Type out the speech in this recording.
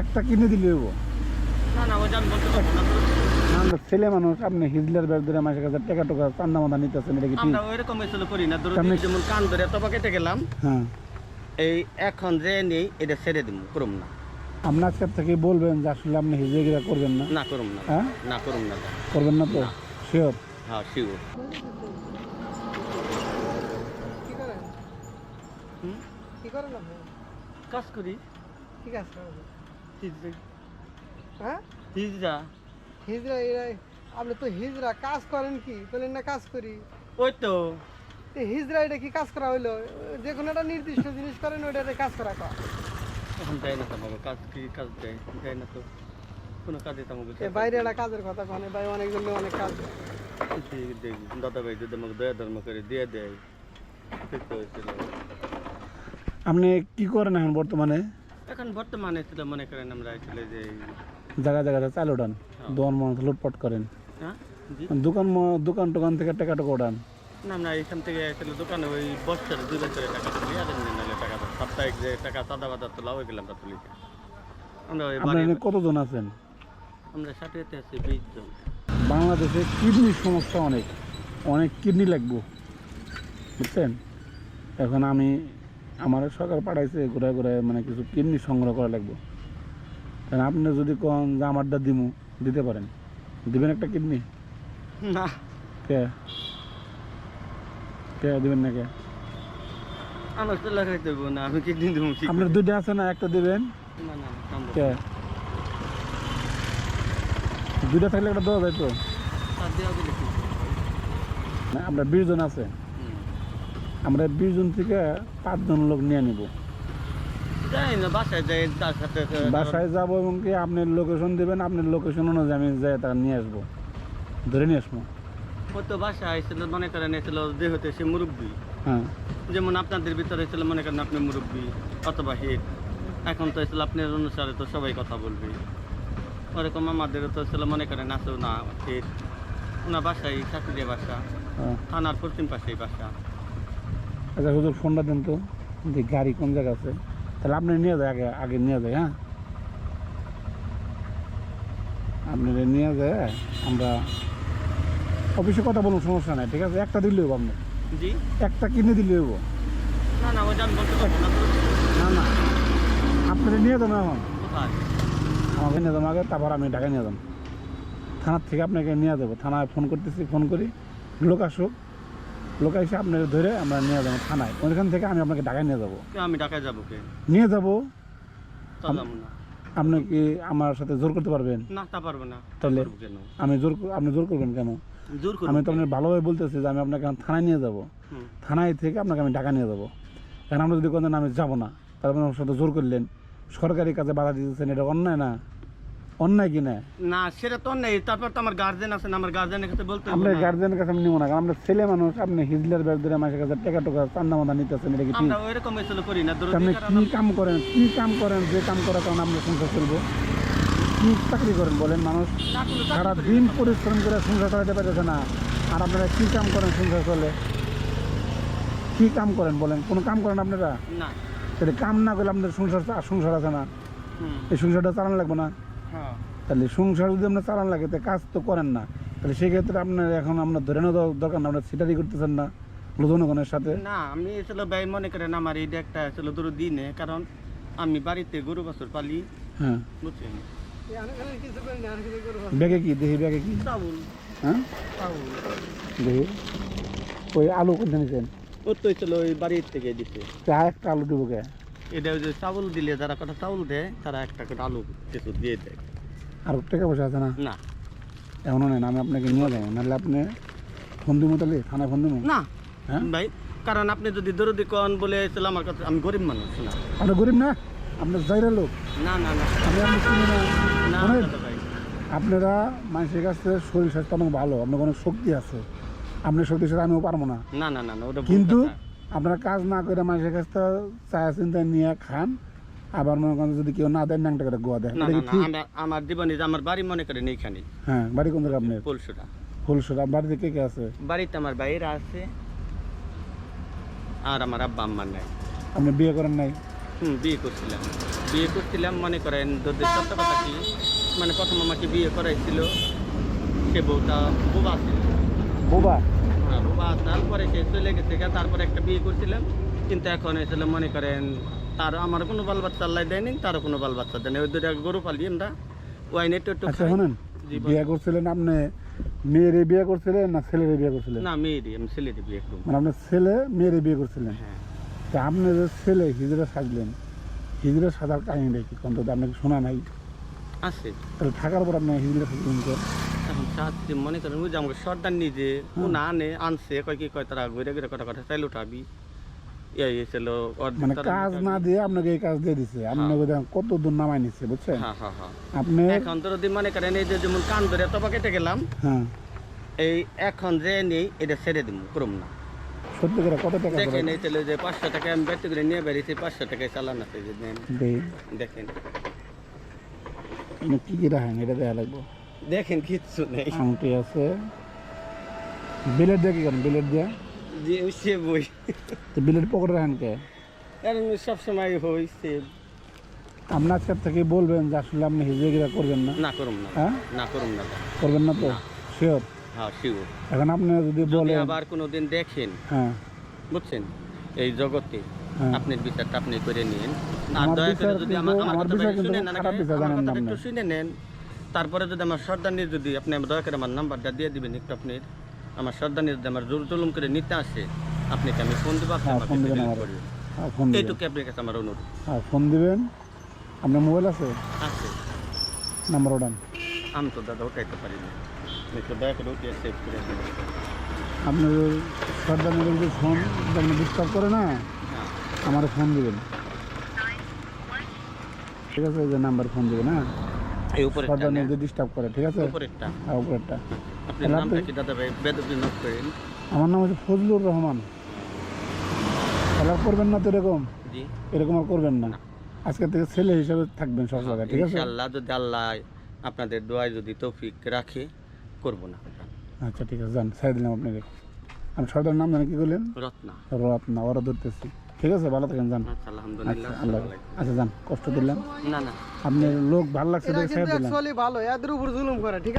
একটা কিনে দিলে হইব। না না বলতে না। ছেলে মানুষ আপনি হিজলার ব্যাগ ধরে মাসের কাছে টাকা টাকা চান্দা মান্দা নিতেছেন এটা কি ঠিক? আমরা ওইরকম এসে করি না ধরো যেমন কান ধরে তবা কেটে গেলাম হ্যাঁ। এই এখন যে নেই এটা ছেড়ে দিব করুম না। আপনি আজকের থেকে বলবেন যে আসলে আপনি হিজড়িগিরা করবেন না। না করুম না। হ্যাঁ? না করুম না। করবেন না তো? শিওর হ্যাঁ শিওর কি করেন? কি করেন কাজ করি। ঠিক আছে হ্যাঁ? হিজরা এরা আপনি তো হিজরা কাজ করেন কি? বলেন না কাজ করি। ওই তো। হিজরা এটা কি কাজ করা হইল? যে কোনো একটা নির্দিষ্ট জিনিস করেন ওইটাতে কাজ করা কর। এখন যাই না তো বাবা কাজ কি কাজ যাই না তো। কোনো কাজে তো আমাকে বাইরে একটা কাজের কথা কনে ভাই অনেকজন অনেক কাজ। দেয়। দাদা ভাই যদি আমাকে দয়া ধর্ম করে দিয়ে দেয় ঠিক তো আপনি কি করেন এখন বর্তমানে? এখন বর্তমানে ছিল মনে করেন আমরা আসলে যে জায়গা জায়গাতে চাল ওঠান দোকান মনে লুটপাট করেন। হ্যাঁ? জি। দোকান ম- দোকান টোকান থেকে টাকা টাকা ওঠান না আমরা এখান থেকে আসলে দোকানে ওই বছরে দুই বছরে টাকা তুলি আর এমনি নাহলে টাকা তো সাপ্তাহিক যে টাকা চাঁদা বাদা তোলা ওইগুলো আমরা তুলি। না। আমরা ওই আপনার বাড়ি এখানে কতজন আছেন? আমরা ষাটিতে আছি বিশ জন। বাংলাদেশে কিডনির সমস্যা অনেক। অনেক কিডনি লাগবো। বুঝছেন? এখন আমি আমার সরকার পাঠাইছে ঘুরে ঘুরে মানে কিছু কিডনি সংগ্রহ করা লাগবো। কারণ আপনি যদি কোন যে আমারটা দিমু দিতে পারেন। দিবেন একটা কিডনি? না। কে? কে দিবেন না কে? আমার তো লাগাই দেবো না আমি কি দিন দেবো আপনার দুইটা আছে না একটা দিবেন? না না কে? দুইটা থাকলে একটা দেওয়া যায় তো না আমরা বিশ জন আছে। আমরা বিশ জন থেকে পাঁচজন লোক নিয়ে নিব। যাই না বাসায় যাই তার সাথে বাসায় যাব এবং কি আপনি লোকেশন দেবেন আপনার লোকেশন অনুযায়ী আমি যাই তার নিয়ে আসব। ধরে নিয়ে আসব। ও তো বাসায় মনে করেন এসেছিল যেহেতু সে মুরব্বী। হ্যাঁ। যেমন আপনাদের ভিতরে ছিল মনে করেন আপনি মুরব্বী অথবা হিট। এখন তো এসেছিল আপনার অনুসারে তো সবাই কথা বলবে। ওরকম আমাদেরও তো ছিল মনে করেন আসো না হিট। ওনার বাসায় চাকরি বাসা হ্যাঁ। থানার পশ্চিম পাশেই বাসা। আচ্ছা হুজুর ফোনটা দেন তো যে গাড়ি কোন জায়গা আছে? তাহলে আপনি নিয়ে যায় আগে আগে নিয়ে যায় হ্যাঁ? আপনি নিয়ে যায় আমরা অফিসে কথা বলুন সমস্যা নাই ঠিক আছে? একটা দিলে হব আপনি জি? একটা কিনে দিলেই হব না না ওইটা আমি বলতে পারব না না না। আপনারা নিয়ে যাবেন এখন? আমাকে নিয়ে যাব আগে তারপর আমি ঢাকায় নিয়ে যাব। থানার থেকে আপনাকে নিয়ে যাব। থানায় ফোন করতেছি ফোন করি। লোক আসুক। লোক এসে আপনাকে ধরে আমরা নিয়ে যাব থানায়। ওইখান থেকে আমি আপনাকে ঢাকায় নিয়ে যাব। আমি ঢাকায় যাব কে? নিয়ে যাব। তা যাব না। আপনি কি আমার সাথে জোর করতে পারবেন? না তা পারব না। তাহলে? কেন? আমি জোর আপনি জোর করবেন কেন? জোর করব আমি তো আপনার ভালোভাবে বলতেছি যে আমি আপনাকে থানায় নিয়ে যাব। হুম। থানায় থেকে আপনাকে আমি ঢাকা নিয়ে যাব। কারণ আমরা যদি কোনো আমি যাব না তারপর আমার সাথে জোর করলেন। সরকারি কাজে বাধা দিতেছেন এটা অন্যায় না? অন্যায় কি না সেটা তো নেই তারপর তো আমার গার্জেন আছে আমার গার্জেনের কাছে বলতে না। গার্জেনের কাছে নিব না কারণ আমরা ছেলে মানুষ আপনি হিজলার ব্যাগ ধরে মাসের কাছে টাকা টাকা চান্দা নিতেছেন এটা কি আমরা ওইরকম করি না আপনি কি কাম করেন কি কাম করেন যে কাম করার কারণে আমরা সংসার চলবো? কি চাকরি করেন বলেন মানুষ? কোনো সারা দিন পরিশ্রম করে সংসার চালাতে পারতেছে না। আর আপনারা কি কাম করেন সংসার চলে? কি কাম করেন বলেন? কোনো কাম করেন আপনারা? না। তাহলে কাম না করলে আপনাদের সংসার সংসার আছে না। এই সংসারটা চালানো লাগবে না। তাহলে সংসার যদি আপনার চালান লাগে তো কাজ তো করেন না। তাহলে সেক্ষেত্রে আপনার এখন আপনার ধরে নেওয়া দরকার না আপনার সিটারি করতেছেন না জনগণের সাথে। না আমি আসলে ভাই মনে করেন আমার এইটা একটা আসলে ধরো দিনে কারণ আমি বাড়িতে গরু বছর পালি হ্যাঁ। বুঝছেন? এই। ব্যাগে কি দেখি ব্যাগে কি? হ্যাঁ? দেখি ওই আলু কোনটা নিচ্ছেন ওর তো ছিল ওই বাড়ির থেকে দিতে চা একটা আলু দিব কে? এটা ওই যে চাউল দিলে যারা কটা চাউল দেয় তারা একটা করে আলু কিছু দিয়ে দেয়। আর টাকা পয়সা আছে না? না। এমনও নেই না আমি আপনাকে নিয়ে যাই। নাহলে আপনি ফোন দিব তাহলে থানায় ফোন দিব না। হ্যাঁ? ভাই কারণ আপনি যদি দরদি কন বলে ছিল আমার কথা আমি গরিব মানুষ না। আপনি গরিব না আপনার জায়গা লোক। না না না। ভাই। আপনারা মানুষের কাছে শরীর স্বাস্থ্য অনেক ভালো আপনার অনেক শক্তি আছে। আপনি শক্তি সাথে আমিও পারব না। না না না না ওটা কিন্তু। আপনারা কাজ না করে মানুষের কাছ থেকে চায়া চিন্তা নিয়ে খান। আবার মনে করেন যদি কেউ না দেন নাংটা করে গোয়া কি আমার জীবনে যে আমার বাড়ি মনে করেন এইখানে। হ্যাঁ বাড়ি কোন জায়গা আপনার? পলসুটা ফুলসুরা বাড়িতে কে কে আছে? বাড়িতে আমার ভাইয়েরা আছে আর আমার আব্বা আম্মা নাই। আপনি বিয়ে করেন নাই? হুম বিয়ে করছিলাম। বিয়ে করছিলাম মনে করেন যদি সত্য কথা কি মানে প্রথম আমাকে বিয়ে করাইছিল সে বউটা বোবা ছিল। বোবা? বোবা তারপরে সে চলে গেছে গা, তারপরে একটা বিয়ে করছিলাম। কিন্তু এখন এসে মনে করেন তার আমার কোনো বাল বাচ্চা আল্লাহ দেয়নি তারও কোনো বাল বাচ্চা দেয়নি। ওই দুটা গরু পালি আমরা। ওয়াইনে একটু একটু আচ্ছা। শোনেন। বিয়ে করছিলেন আপনি মেয়েরে বিয়ে করছিলেন না ছেলেরে বিয়ে করছিলেন? না মেয়েরই আমি ছেলেটি বিয়ে করব। মানে আপনার ছেলে মেয়েরে বিয়ে করছিলেন? হ্যাঁ। তা আপনি যে ছেলে হিজড়া সাজলেন হিজড়া সাজার কাহিনীটা কি? অন্তত আপনাকে শোনা নাই। আছে। তাহলে থাকার পর আপনি হিজড়া সাজলেন চাচ্ছি মনে করেন ওই যে আমাকে সর্দার নিজে ও না আনে আনছে কয় কি কয় তারা ঘুরে ঘুরে কটা কটা চাইলে উঠাবি। এই ছিল মানে কাজ না দিয়ে আপনাকে এই কাজ দিয়ে দিছে। আপনি দেখেন কত দূর নামাই নিচ্ছে বুঝছেন? হ্যাঁ হ্যাঁ হ্যাঁ। আপনি এখন তো যদি মনে করেন এই যে যেমন কান ধরে তবা কেটে গেলাম হ্যাঁ। এই এখন যে নেই এটা ছেড়ে দিব করুম না। সত্যি করে কত টাকা দেখেন এই ছেলে যে পাঁচশো টাকা আমি বেড়তে করে নিয়ে বেরিয়েছি পাঁচশো টাকায় চালান আছে যে দেখেন। আপনি কি কি রাখেন এটা দেওয়া লাগবে। দেখেন কিচ্ছু নেই। আংটি আছে। বিলেট দিয়ে কি করেন? বিলেট দিয়ে? যে সে বই তো বিলেট পকেটে রাখেন কে? কারণ সবসময় হয়েছে আপনার আজকের থেকে বলবেন যে আসলে আপনি হিজড়া করবেন না? না করুম না। হ্যাঁ? না করুম না। করবেন না তো? শিওর হ্যাঁ শিওর এখন আপনি যদি বলেন আবার কোনোদিন দেখেন। হ্যাঁ। বুঝছেন? এই জগতে হ্যাঁ। আপনার বিচারটা আপনি করে নিন। আর দয়া করে যদি আমার আমার কিন্তু শুনেন না না কথাটা শুনে নেন। তারপরে যদি আমার সর্দানি যদি আপনি দয়া করে আমার নাম্বারটা দিয়ে দিবেন একটু আপনি আমার সর্দানি যদি আমার জোর জুলুম করে নিতে আসে আপনাকে আমি ফোন দেবো আপনি হ্যাঁ, আমাকে ফোন দিবেন। হ্যাঁ, এইটুকু আপনার কাছে আমার অনুরোধ। হ্যাঁ ফোন দিবেন। আপনার মোবাইল আছে? আছে। নাম্বার ওটান আমি তো দাদা উঠাইতে পারি না। একটু দয়া করে উঠিয়ে সেভ করে দেবেন। আপনি সর্দার যদি ফোন আপনি ডিস্টার্ব করে না হ্যাঁ। আমার ফোন দিবেন। ঠিক আছে যে নাম্বার ফোন দিবেন হ্যাঁ? এই উপরে সর্দার যদি ডিস্টার্ব করে ঠিক আছে? উপরেরটা। হ্যাঁ উপরেরটা। আপনি নামটা কি দাদা ভাই? বেদবি নোট করেন। আমার নাম হচ্ছে ফজলুর রহমান। আর করবেন না তো এরকম? জি। এরকম আর করবেন না। আজকে থেকে ছেলে হিসাবে থাকবেন সব জায়গায় ঠিক আছে? ইনশাআল্লাহ যদি আল্লাহ আপনাদের দোয়ায় যদি তৌফিক রাখে করব না। আচ্ছা ঠিক আছে যান ছেড়ে দিলাম আপনাকে। আমি সর্দার নাম জানি কি করলেন রত্না। রত্না ওরা ধরতেছি। ঠিক আছে ভালো থাকেন যান। আচ্ছা আচ্ছা আল্লাহ আচ্ছা যান কষ্ট দিলাম না না। আপনার লোক ভালো লাগছে দিলাম ভালো এদের উপর জুলুম করে ঠিক আছে?